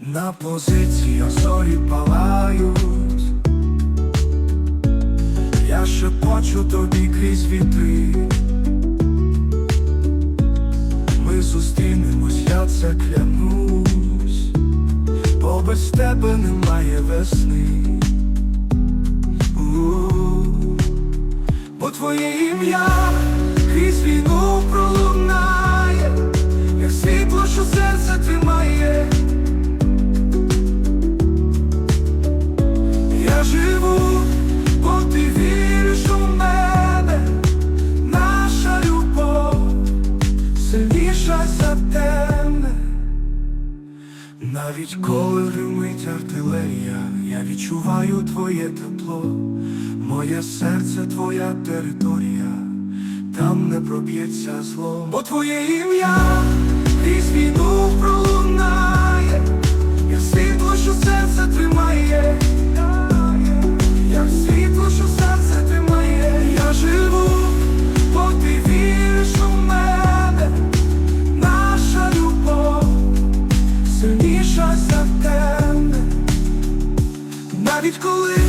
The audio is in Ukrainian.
На позиціях зорі палають, я шепочу тобі крізь вітри. Ми зустрінемось, я це клянусь, бо без тебе немає весни. Бо твоє ім'я крізь війну пролунає, Навіть коли гримить артилерія, я відчуваю твоє тепло, моє серце твоя територія, там не проб'ється зло, бо твоє ім'я крізь війну пролунає. Each